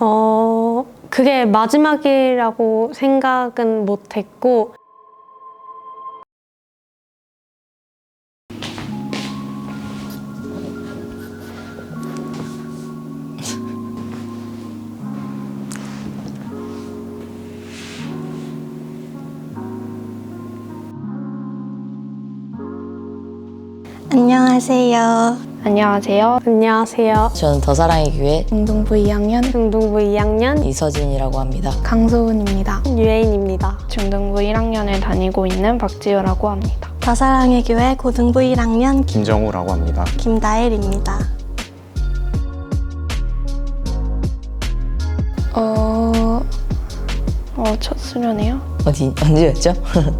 어, 그게 마지막이라고 생각은 못 했고, 안녕하세요. 안녕하세요. 안녕하세요. 저는 더 사랑의 교회 중등부 2학년 중등부 2학년 이서진이라고 합니다. 강소은입니다. 유혜인입니다. 중등부 1학년을 다니고 있는 박지효라고 합니다. 더 사랑의 교회 고등부 1학년 김정우라고 합니다. 김다엘입니다. 어, 어, 첫 수련회요? 어디 언제였죠?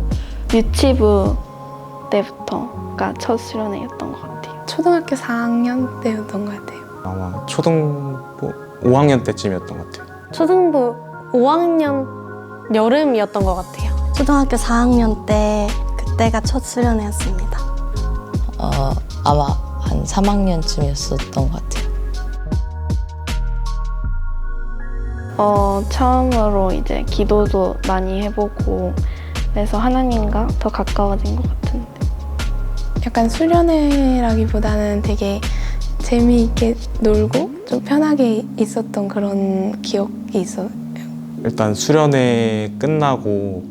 유치부 때부터가 첫 수련회였던 것 같아요. 초등학교 4학년 때였던 것 같아요. 아마 초등부 5학년 때쯤이었던 것 같아요. 초등부 5학년 여름이었던 것 같아요. 초등학교 4학년 때 그때가 첫 수련회였습니다. 어, 아마 한 3학년쯤이었었던 것 같아요. 어, 처음으로 이제 기도도 많이 해보고 그래서 하나님과 더 가까워진 것 같은데. 약간 수련회라기보다는 되게 재미있게 놀고 좀 편하게 있었던 그런 기억이 있어요. 일단 수련회 끝나고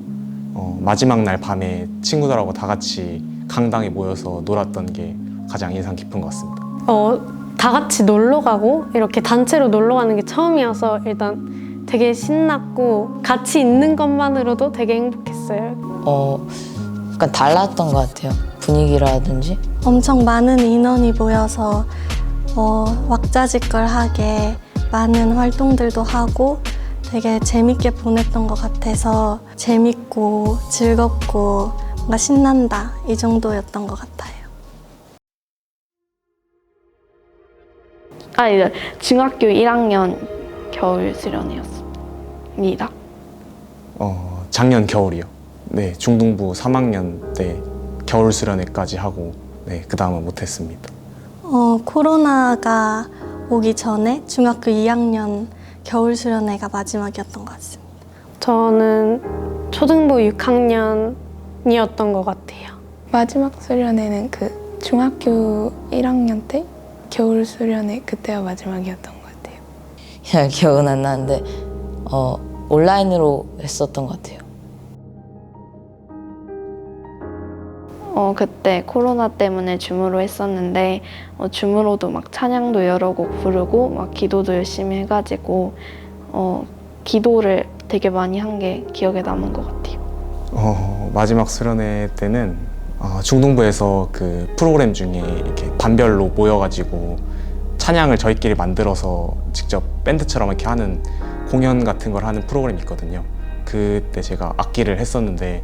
어, 마지막 날 밤에 친구들하고 다 같이 강당에 모여서 놀았던 게 가장 인상 깊은 것 같습니다. 어, 다 같이 놀러 가고 이렇게 단체로 놀러 가는 게 처음이어서 일단 되게 신났고 같이 있는 것만으로도 되게 행복했어요. 어, 약간 달랐던 것 같아요. 분위기라든지. 엄청 많은 인원이 모여서 어, 왁자지껄하게 많은 활동들도 하고 되게 재밌게 보냈던 것 같아서 재밌고 즐겁고 뭔가 신난다 이 정도였던 것 같아요. 아, 이제 중학교 1학년 겨울 수련회였습니다. 어, 작년 겨울이요. 네, 중등부 3학년 때 겨울 수련회까지 하고 네, 그 다음은 못했습니다. 어, 코로나가 오기 전에 중학교 2학년 겨울 수련회가 마지막이었던 것 같습니다. 저는 초등부 6학년이었던 것 같아요. 마지막 수련회는 그 중학교 1학년 때 겨울 수련회 그때가 마지막이었던 것 같아요. 잘 기억은 안 나는데 어, 온라인으로 했었던 것 같아요. 어, 그때 코로나 때문에 줌으로 했었는데 어, 줌으로도 막 찬양도 여러 곡 부르고 막 기도도 열심히 해가지고 어, 기도를 되게 많이 한 게 기억에 남은 것 같아요. 어, 마지막 수련회 때는 어, 중등부에서 그 프로그램 중에 이렇게 반별로 모여가지고 찬양을 저희끼리 만들어서 직접 밴드처럼 이렇게 하는 공연 같은 걸 하는 프로그램이 있거든요. 그때 제가 악기를 했었는데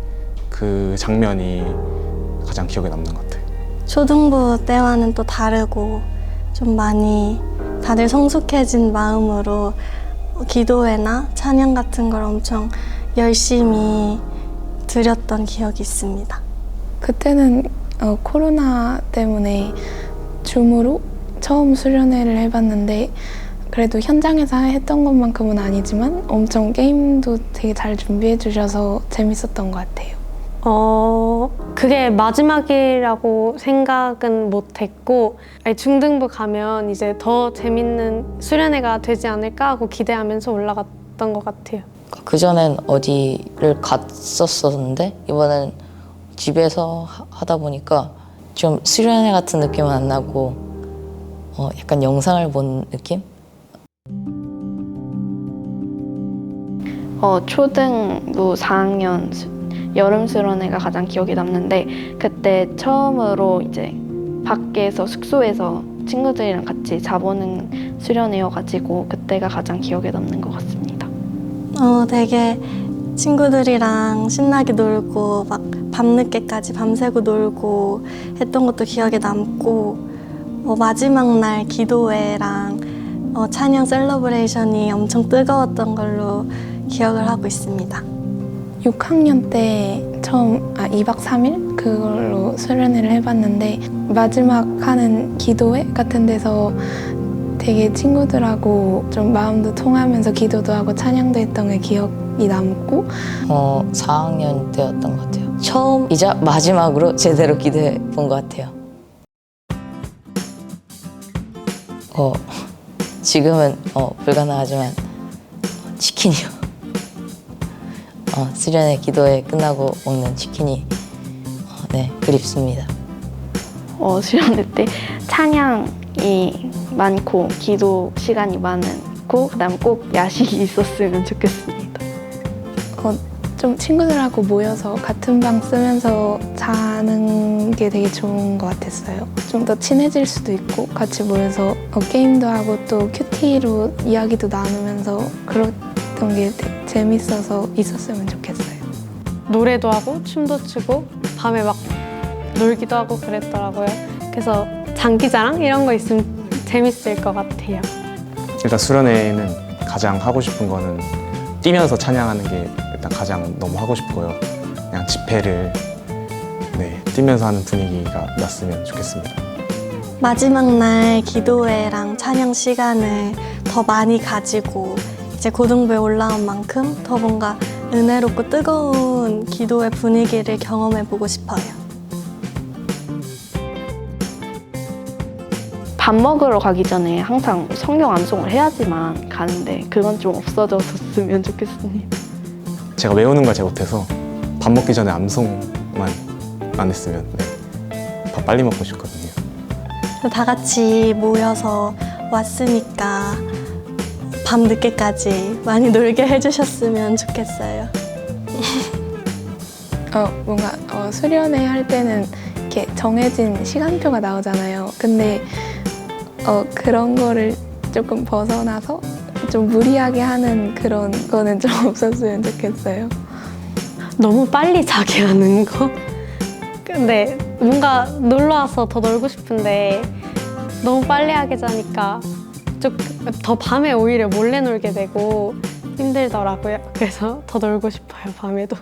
그 장면이 가장 기억에 남는 것 같아요. 초등부 때와는 또 다르고 좀 많이 다들 성숙해진 마음으로 기도회나 찬양 같은 걸 엄청 열심히 드렸던 기억이 있습니다. 그때는 어, 코로나 때문에 줌으로 처음 수련회를 해봤는데 그래도 현장에서 했던 것만큼은 아니지만 엄청 게임도 되게 잘 준비해 주셔서 재밌었던 것 같아요. 어, 그게 마지막이라고 생각은 못 했고, 아니, 중등부 가면 이제 더 재밌는 수련회가 되지 않을까 하고 기대하면서 올라갔던 것 같아요. 그 전엔 어디를 갔었었는데 이번엔 집에서 하- 하다 보니까 좀 수련회 같은 느낌은 안 나고 어, 약간 영상을 본 느낌? 어, 초등부 4학년 수- 여름 수련회가 가장 기억에 남는데 그때 처음으로 이제 밖에서 숙소에서 친구들이랑 같이 자보는 수련회여가지고 그때가 가장 기억에 남는 것 같습니다. 어, 되게 친구들이랑 신나게 놀고 막 밤늦게까지 밤새고 놀고 했던 것도 기억에 남고 어, 마지막 날 기도회랑 어, 찬양 셀러브레이션이 엄청 뜨거웠던 걸로 기억을 하고 있습니다. 6학년 때 처음 아 2박 3일 그걸로 수련회를 해봤는데 마지막 하는 기도회 같은 데서 되게 친구들하고 좀 마음도 통하면서 기도도 하고 찬양도 했던 게 기억이 남고 어, 4학년 때였던 것 같아요. 처음이자 마지막으로 제대로 기도해 본 것 같아요. 어, 지금은 어, 불가능하지만 치킨이요. 어, 수련회 기도회 끝나고 먹는 치킨이 어, 네 그립습니다. 어, 수련회 때 찬양이 많고 기도 시간이 많고 그다음 꼭 야식이 있었으면 좋겠습니다. 어, 좀 친구들하고 모여서 같은 방 쓰면서 자는 게 되게 좋은 것 같았어요. 좀 더 친해질 수도 있고 같이 모여서 어, 게임도 하고 또 큐티로 이야기도 나누면서 그랬던 게 되게 재밌어서 있었으면 좋겠어요. 노래도 하고 춤도 추고 밤에 막 놀기도 하고 그랬더라고요. 그래서 장기자랑 이런 거 있으면 재밌을 것 같아요. 일단 수련회에는 가장 하고 싶은 거는 뛰면서 찬양하는 게 일단 가장 너무 하고 싶고요. 그냥 집회를 네, 뛰면서 하는 분위기가 났으면 좋겠습니다. 마지막 날 기도회랑 찬양 시간을 더 많이 가지고 이제 고등부에 올라온 만큼 더 뭔가 은혜롭고 뜨거운 기도의 분위기를 경험해 보고 싶어요. 밥 먹으러 가기 전에 항상 성경 암송을 해야지만 가는데 그건 좀 없어졌으면 좋겠습니다. 제가 외우는 걸 잘 못해서 밥 먹기 전에 암송만 안 했으면 네, 밥 빨리 먹고 싶거든요. 다 같이 모여서 왔으니까 밤 늦게까지 많이 놀게 해주셨으면 좋겠어요. 어, 뭔가 어, 수련회 할 때는 이렇게 정해진 시간표가 나오잖아요. 근데 어, 그런 거를 조금 벗어나서 좀 무리하게 하는 그런 거는 좀 없었으면 좋겠어요. 너무 빨리 자게 하는 거. 근데 뭔가 놀러 와서 더 놀고 싶은데 너무 빨리 하게 자니까 좀 더 밤에 오히려 몰래 놀게 되고 힘들더라고요. 그래서 더 놀고 싶어요, 밤에도.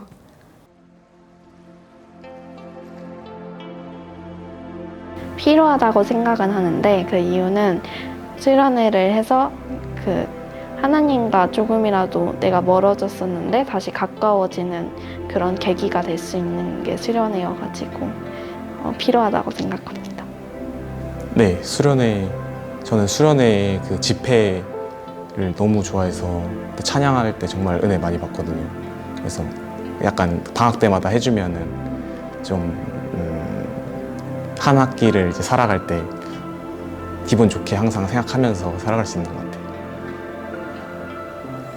필요하다고 생각은 하는데 그 이유는 수련회를 해서 그 하나님과 조금이라도 내가 멀어졌었는데 다시 가까워지는 그런 계기가 될 수 있는 게 수련회여가지고 어, 필요하다고 생각합니다. 네, 수련회 저는 수련회 그 집회를 너무 좋아해서 또 찬양할 때 정말 은혜 많이 받거든요. 그래서 약간 방학 때마다 해주면은 좀 음, 한 학기를 이제 살아갈 때 기분 좋게 항상 생각하면서 살아갈 수 있는 것 같아요.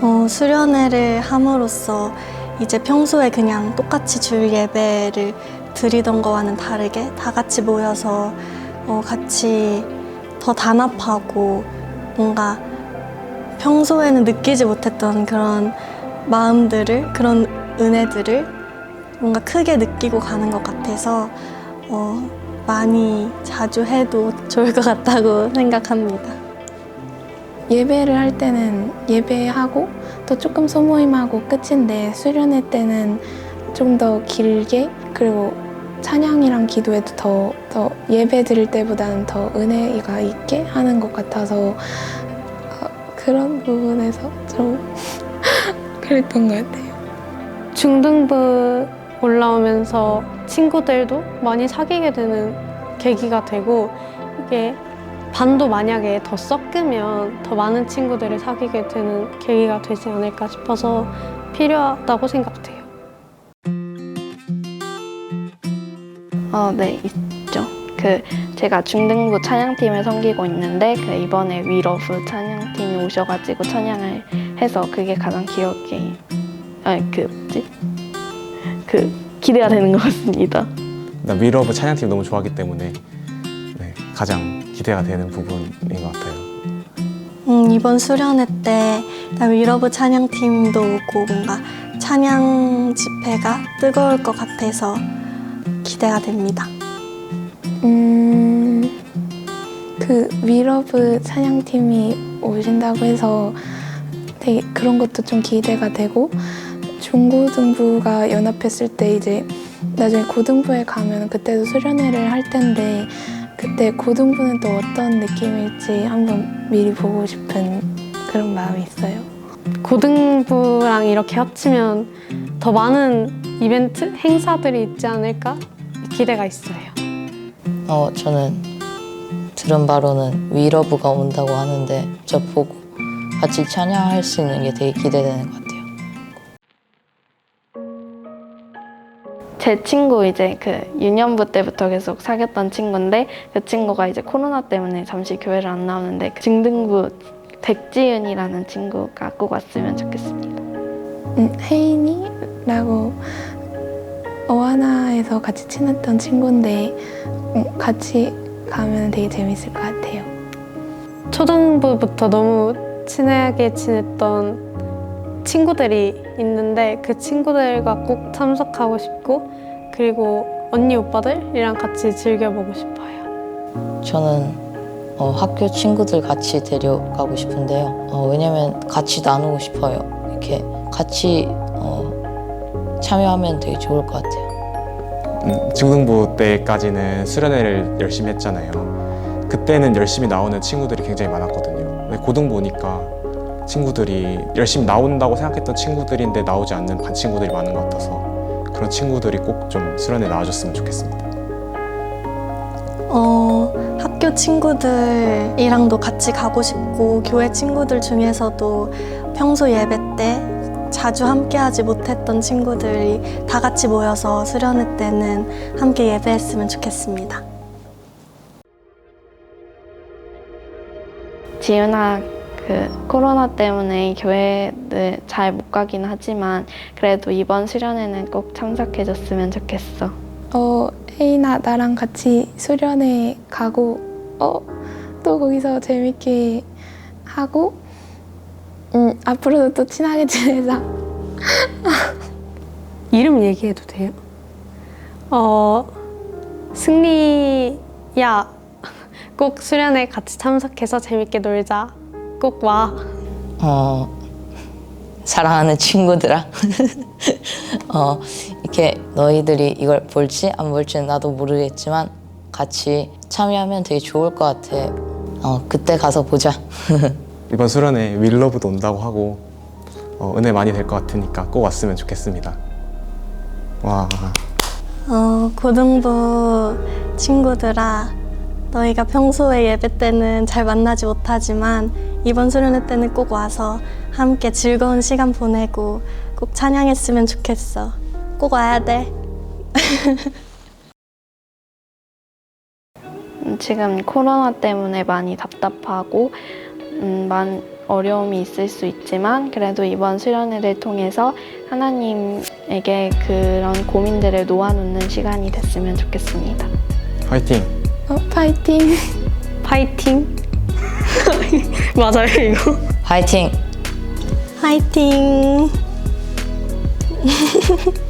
어, 수련회를 함으로써 이제 평소에 그냥 똑같이 줄 예배를 드리던 거와는 다르게 다 같이 모여서 어, 같이 더 단합하고 뭔가 평소에는 느끼지 못했던 그런 마음들을 그런 은혜들을 뭔가 크게 느끼고 가는 것 같아서 어, 많이 자주 해도 좋을 것 같다고 생각합니다. 예배를 할 때는 예배하고 또 조금 소모임하고 끝인데 수련회 때는 좀 더 길게 그리고 찬양이랑 기도에도 더, 더 예배 드릴 때보다는 더 은혜가 있게 하는 것 같아서 어, 그런 부분에서 좀 그랬던 것 같아요. 중등부 올라오면서 친구들도 많이 사귀게 되는 계기가 되고 이게 반도 만약에 더 섞으면 더 많은 친구들을 사귀게 되는 계기가 되지 않을까 싶어서 필요하다고 생각돼요. 어, 네, 있죠. 그 제가 중등부 찬양팀을 섬기고 있는데 그 이번에 위러브 찬양팀이 오셔가지고 찬양을 해서 그게 가장 기억에 아니 그 뭐지 그 기대가 되는 것 같습니다. 나 위러브 찬양팀 너무 좋아하기 때문에 네, 가장 기대가 되는 부분인 것 같아요. 음, 이번 수련회 때 위러브 찬양팀도 오고 뭔가 찬양 집회가 뜨거울 것 같아서 기대가 됩니다. 음, 그 위러브 찬양팀이 오신다고 해서 되게 그런 것도 좀 기대가 되고 중고등부가 연합했을 때 이제 나중에 고등부에 가면 그때도 수련회를 할 텐데 그 그때 고등부는 또 어떤 느낌일지 한번 미리 보고 싶은 그런 마음이 있어요. 고등부랑 이렇게 합치면 더 많은 이벤트, 행사들이 있지 않을까 기대가 있어요. 어, 저는 들은 바로는 위러브가 온다고 하는데 저 보고 같이 찬양할 수 있는 게 되게 기대되는 것 같아요. 제 친구 이제 그 유년부 때부터 계속 사귀었던 친구인데 그 친구가 이제 코로나 때문에 잠시 교회를 안 나오는데 그 중등부 백지은이라는 친구가 꼭 왔으면 좋겠습니다. 음, 혜인이라고 어하나에서 같이 친했던 친구인데 음, 같이 가면 되게 재밌을 것 같아요. 초등부부터 너무 친하게 지냈던 친구들이 있는데 그 친구들과 꼭 참석하고 싶고 그리고 언니 오빠들이랑 같이 즐겨보고 싶어요. 저는 어, 학교 친구들 같이 데려가고 싶은데요. 어, 왜냐면 같이 나누고 싶어요. 이렇게 같이 어, 참여하면 되게 좋을 것 같아요. 음, 중등부 때까지는 수련회를 열심히 했잖아요. 그때는 열심히 나오는 친구들이 굉장히 많았거든요. 근데 고등부 오니까 친구들이 열심히 나온다고 생각했던 친구들인데 나오지 않는 반 친구들이 많은 것 같아서 그런 친구들이 꼭 좀 수련회 나와줬으면 좋겠습니다. 어, 학교 친구들이랑도 같이 가고 싶고 교회 친구들 중에서도 평소 예배 때 자주 함께하지 못했던 친구들이 다 같이 모여서 수련회 때는 함께 예배했으면 좋겠습니다. 지윤아 그 코로나 때문에 교회를 잘 못 가긴 하지만 그래도 이번 수련회는 꼭 참석해줬으면 좋겠어. 어, 혜인아 나랑 같이 수련회 가고 어, 또 거기서 재밌게 하고 음, 앞으로도 또 친하게 지내자. 이름 얘기해도 돼요? 어, 승리야, 꼭 수련회 같이 참석해서 재밌게 놀자. 꼭 와. 어, 사랑하는 친구들아. 어, 이렇게 너희들이 이걸 볼지 안 볼지는 나도 모르겠지만 같이 참여하면 되게 좋을 것 같아. 어, 그때 가서 보자. 이번 수련회 윌러브도 온다고 하고 어, 은혜 많이 될 것 같으니까 꼭 왔으면 좋겠습니다. 와, 어, 고등부 친구들아, 너희가 평소에 예배 때는 잘 만나지 못하지만 이번 수련회 때는 꼭 와서 함께 즐거운 시간 보내고 꼭 찬양했으면 좋겠어. 꼭 와야 돼. 음, 지금 코로나 때문에 많이 답답하고 음, 많은 어려움이 있을 수 있지만 그래도 이번 수련회를 통해서 하나님에게 그런 고민들을 놓아놓는 시간이 됐으면 좋겠습니다. 화이팅! 어, 파이팅! 파이팅. 맞아요, 이거. 화이팅! 화이팅!